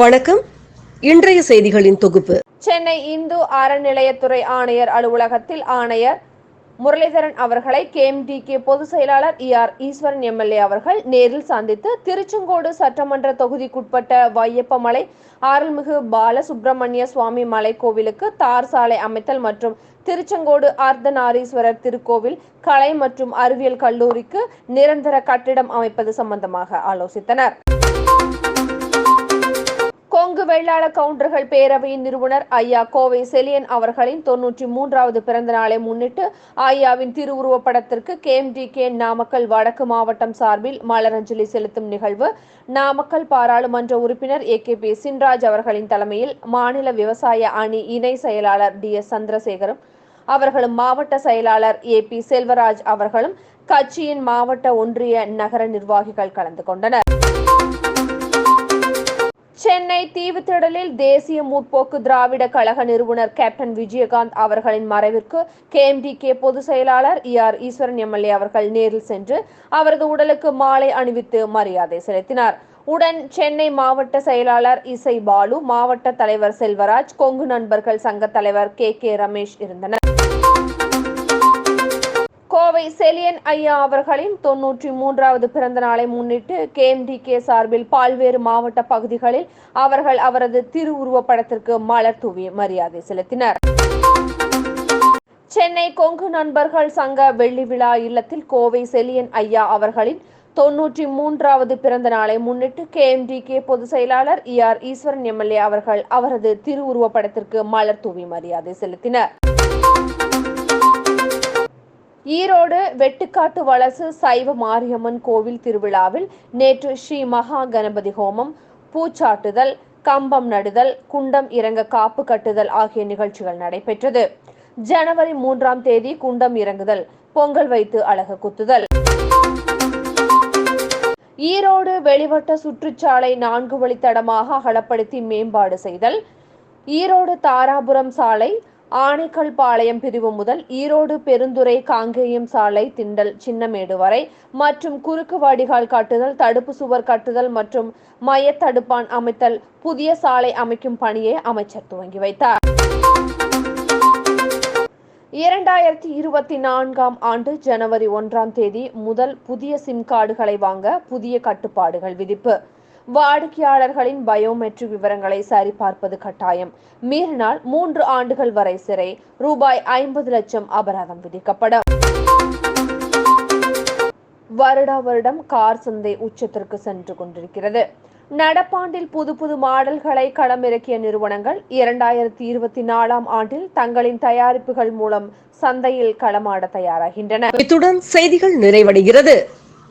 வணக்கம். இன்றைய செய்திகளின் தொகுப்பு. சென்னை இந்து அறநிலையத்துறை ஆணையர் அலுவலகத்தில் ஆணையர் முரளிதரன் அவர்களை கேஎம்டிகே பொதுச் செயலாளர் இ ஆர் ஈஸ்வரன் எம்எல்ஏ அவர்கள் நேரில் சந்தித்து திருச்செங்கோடு சட்டமன்ற தொகுதிக்குட்பட்ட வையப்பமலை ஆறுமிகு பாலசுப்பிரமணிய சுவாமி மலை கோவிலுக்கு தார் சாலை அமைத்தல் மற்றும் திருச்செங்கோடு அர்த்தநாரீஸ்வரர் திருக்கோவில் கலை மற்றும் அறிவியல் கல்லூரிக்கு நிரந்தர கட்டிடம் அமைப்பது சம்பந்தமாக ஆலோசித்தனர். கொங்கு வெள்ளாள கவுண்டர்கள் பேரவையின் நிறுவனர் ஐயா கோவை செலியன் அவர்களின் தொன்னூற்றி மூன்றாவது பிறந்த நாளை முன்னிட்டு ஐயாவின் திருவுருவப் படத்திற்கு கேஎம்டிகே நாமக்கல் வடக்கு மாவட்டம் சார்பில் மலரஞ்சலி செலுத்தும் நிகழ்வு. நாமக்கல் பாராளுமன்ற உறுப்பினர் ஏ கே பி சின்ராஜ் அவர்களின் தலைமையில் மாநில விவசாய அணி இணை செயலாளர் டி எஸ் சந்திரசேகரும் அவர்களும் மாவட்ட செயலாளர் ஏ பி செல்வராஜ் அவர்களும் கட்சியின் மாவட்ட ஒன்றிய நகர நிர்வாகிகள் கலந்து கொண்டனர். தீவுத்திடலில் தேசிய முற்போக்கு திராவிட கழக நிறுவனர் கேப்டன் விஜயகாந்த் அவர்களின் மறைவிற்கு கேஎம்டிகே பொதுச் செயலாளர் இ ஆர் ஈஸ்வரன் எம்எல்ஏ அவர்கள் நேரில் சென்று அவரது உடலுக்கு மாலை அணிவித்து மரியாதை செலுத்தினார். உடன் சென்னை மாவட்ட செயலாளர் இசை பாலு மாவட்ட தலைவர் செல்வராஜ் கொங்கு நண்பர்கள் சங்க தலைவர் கே கே ரமேஷ் இருந்தனர். கோவை செலியன் ஐயா அவர்களின் தொன்னூற்றி மூன்றாவது பிறந்த நாளை முன்னிட்டு கேஎம்டிகே சார்பில் பல்வேறு மாவட்ட பகுதிகளில் அவர்கள் அவரது திருவுருவப்படத்திற்கு மலர் தூவி மரியாதை செலுத்தினர். சென்னை கொங்கு நண்பர்கள் சங்க வெள்ளி விழா இல்லத்தில் கோவை செலியன் ஐயா அவர்களின் தொன்னூற்றி மூன்றாவது பிறந்த நாளை முன்னிட்டு கேஎம்டிகே பொதுச் செயலாளர் இ ஆர் ஈஸ்வரன் எம்எல்ஏ அவர்கள் அவரது திருவுருவப்படத்திற்கு மலர் தூவி மரியாதை செலுத்தினர். ஈரோடு வெட்டுக்காட்டு வலசு சைவ மாரியம்மன் கோவில் திருவிழாவில் நேற்று ஸ்ரீ மகா கணபதி ஹோமம் பூச்சாட்டுதல் கம்பம் நடுதல் குண்டம் இறங்க காப்பு கட்டுதல் ஆகிய நிகழ்ச்சிகள் நடைபெற்றது. ஜனவரி மூன்றாம் தேதி குண்டம் இறங்குதல் பொங்கல் வைத்து அழகு குத்துதல். ஈரோடு வெளிவட்ட சுற்றுச்சாலை நான்கு வழித்தடமாக அகலப்படுத்தி மேம்பாடு செய்தல். ஈரோடு தாராபுரம் சாலை ஆனைக்கல் பாளையம் பிரிவு முதல் ஈரோடு பெருந்துறை காங்கேயம் சாலை திண்டல் சின்னமேடு வரை மற்றும் குறுக்கு வடிகால் கட்டுதல் தடுப்பு சுவர் கட்டுதல் மற்றும் மையத்தடுப்பான் அமைத்தல் புதிய சாலை அமைக்கும் பணியை அமைச்சர் துவங்கி வைத்தார். இரண்டாயிரத்தி இருபத்தி நான்காம் ஆண்டு ஜனவரி ஒன்றாம் தேதி முதல் புதிய சிம் கார்டுகளை வாங்க புதிய கட்டுப்பாடுகள் விதிப்பு. வாடிக்கையாளர்களின் பயோமெட்ரிக் விவரங்களை சரிபார்ப்பது கட்டாயம். மீறினால் மூன்று ஆண்டுகள் வரை சிறை. ரூபாய் ஐம்பது லட்சம் அபராதம் விதிக்கப்படும். வருடா வருடம் கார் சந்தை உச்சத்திற்கு சென்று கொண்டிருக்கிறது. நடப்பாண்டில் புது புது மாடல்களை களமிறக்கிய நிறுவனங்கள் இரண்டாயிரத்தி இருபத்தி நாலாம் ஆண்டில் தங்களின் தயாரிப்புகள் மூலம் சந்தையில் களமாட தயாராகின்றன. இத்துடன் செய்திகள் நிறைவடைகிறது.